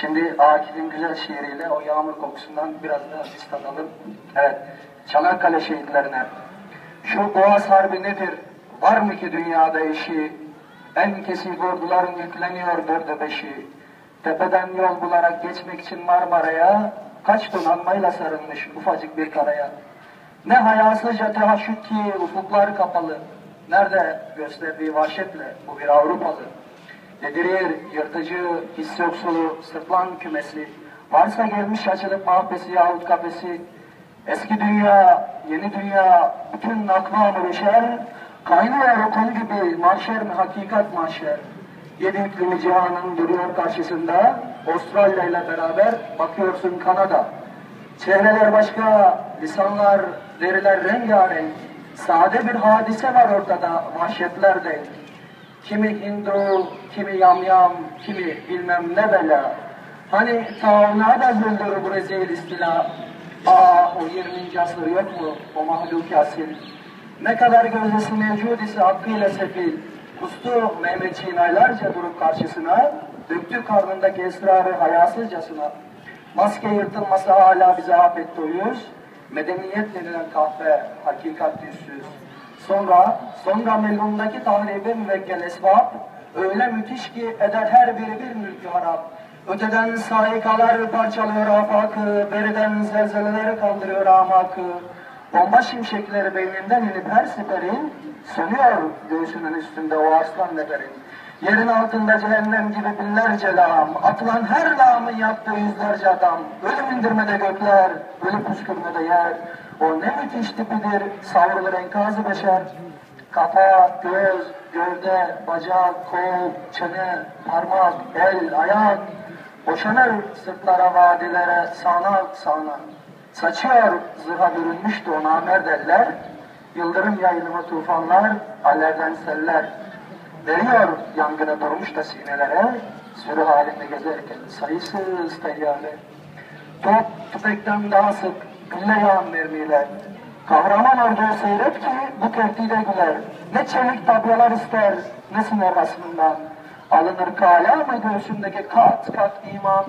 Şimdi Akif'in güzel şiiriyle o yağmur kokusundan biraz daha biz tadalım. Evet, Çanakkale şehitlerine. Şu Boğaz Harbi nedir? Var mı ki dünyada eşi? En kesik orduların yükleniyor dörde beşi. Tepeden yol bularak geçmek için Marmara'ya, kaç donanmayla sarılmış ufacık bir karaya. Ne hayasızca tehaşüt ki ufuklar kapalı. Nerede gösterdiği vahşetle bu bir Avrupalı. Yedirir, yırtıcı, his yoksulu, sırtlan kümesi. Varsa gelmiş açılıp mahbesi yahut kafesi. Eski dünya, yeni dünya, bütün aklamı beşer. Kaynıyor okul gibi mahşer mi hakikat mahşer. Yedi iklimi cihanın duruyor karşısında. Avustralya ile beraber bakıyorsun Kanada. Çehreler başka, lisanlar, deriler rengarenk. Sade bir hadise var ortada, vahşetler denk. Kimi Hindu, kimi yamyam, kimi bilmem ne bela. Hani tauna da güldür bu rezil istila. Aa o 20. asır yok mu o mahluk asil. Ne kadar gözdesi mevcud ise hakkıyla sefil. Kustu Mehmetçiğin aylarca durup karşısına, döktü karnındaki esrarı hayasızcasına. Maske yırtılmasa hala bize afetti uyuz. Medeniyet denilen kahve, hakikat yüzsüz. Sonra, sonra melundaki tahribe müvekkel esbab, öyle müthiş ki eder her biri bir mülkü harap. Öteden saikalar parçalıyor afakı, beriden zelzeleleri kaldırıyor amakı. Bomba şimşekleri beyninden inip her siperin, sönüyor göğsünün üstünde o arslan neferin. Yerin altında cehennem gibi binlerce lağım, atılan her lağımın yaptığı yüzlerce adam. Ölüm indirmede gökler, ölüm püskürmede yer. O ne müthiş tipidir, savrulur enkazı beşer. Kafa, göz, gövde, bacak, kol, çene, parmak, el, ayak. Boşanır sırtlara, vadilere, sağanak sağanak. Saçıyor zırha bürünmüştü ona merdeller. Yıldırım yayılımı tufanlar, alevden seller. Veriyor yangına durmuş da sinelere, sürü halinde gezerken sayısız teyyare. Top tüfekten daha sık, gülle yağan mermiler. Kahraman orduyu seyret ki bu tehdide güler. Ne çelik tabyalar ister, ne siner rasmından. Alınır kala mı göğsündeki kat kat iman?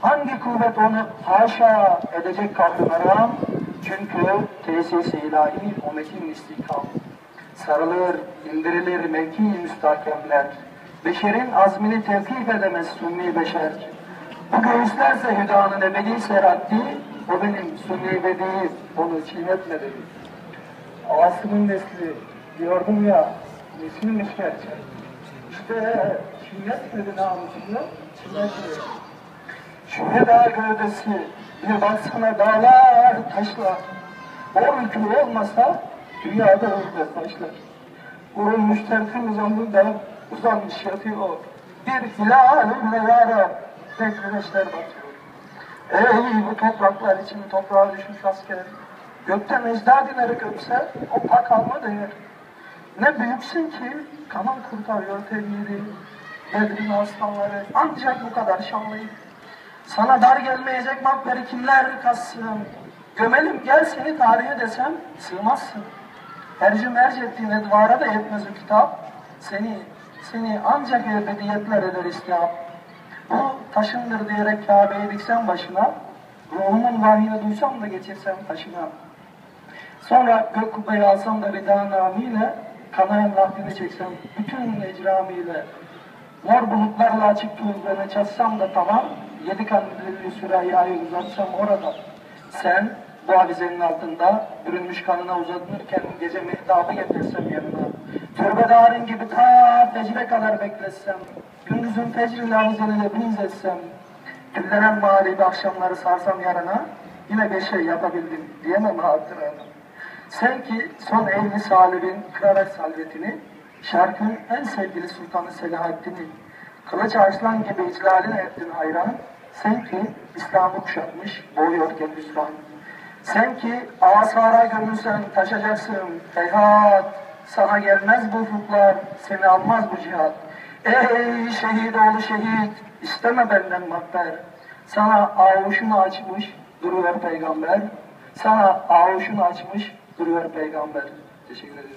Hangi kuvvet onu haşa edecek kahraman? Çünkü tesis-i ilahi o metin istikam. Sarılır, indirilir mevki müstahkemler. Beşerin azmini tevkif edemez sunni beşer. Bu göğüslerse hüdanın ebedi seratti, o benim sunni bedi, onu çiğnetmedi. Asımın nesli, diyordum ya, nesilmiş gerçek. İşte çiğnetmedi namusunu, çiğnetmedi. Şu heda gövdesi, bir baksana dağlar, taşlar. O ülkü olmasa dünyada ölmez taşlar. Vurulmuş tertemiz ömründe uzanmış yatıyor. Bir hilalimle yarab, tek güneşler batıyor. Ey bu topraklar için toprağa düşmüş asker. Gökten ecdad inerek öpse o pak alma değer. Ne büyüksün ki kanın kurtarıyor tevhidi. Bedrin aslanları ancak bu kadar şanlıyım. Sana dar gelmeyecek makberi kimler kassın? Gömelim gel seni tarihe desem sığmazsın. Tercih merc ettiğin edvara da yetmez o kitap. Seni, seni ancak ebediyetler eder istihap. Bu taşındır diyerek Kabe'ye diksem başına, ruhumun vahyini duysam da geçirsem taşına. Sonra gök kubbeyi alsam da rida namiyle, kanayan vahdini çeksem bütün ecramiyle, mor bulutlarla açık tuğuzlarını çatsam da tamam, yedi kandilli sürahiyayı uzatsam orada. Sen bu avizenin altında bürünmüş kanına uzanırken gece mehtabı getirsem yanına. Türbedarın gibi ta fecre kadar bekletsem, gündüzün fecriyle avizeniyle biniz etsem, tüllenen mağribi akşamları sarsam yarına, yine bir şey yapabildim diyemem hatırana. Sen ki son evli salibin kırarak salvetini, şarkın en sevgili sultanı Selahaddin'i, kılıç arslan gibi iclaline ettin hayran, sen ki İslam'ı kuşatmış, boğuyorken hüsran. Sen ki asara gömülsen taşacaksın, heyhat, sana gelmez bu ufuklar, seni almaz bu cihat. Ey şehit oğlu şehit, isteme benden makber. Sana avuşunu açmış, duruyor peygamber. Sana avuşunu açmış, duruyor peygamber. Teşekkür ederim.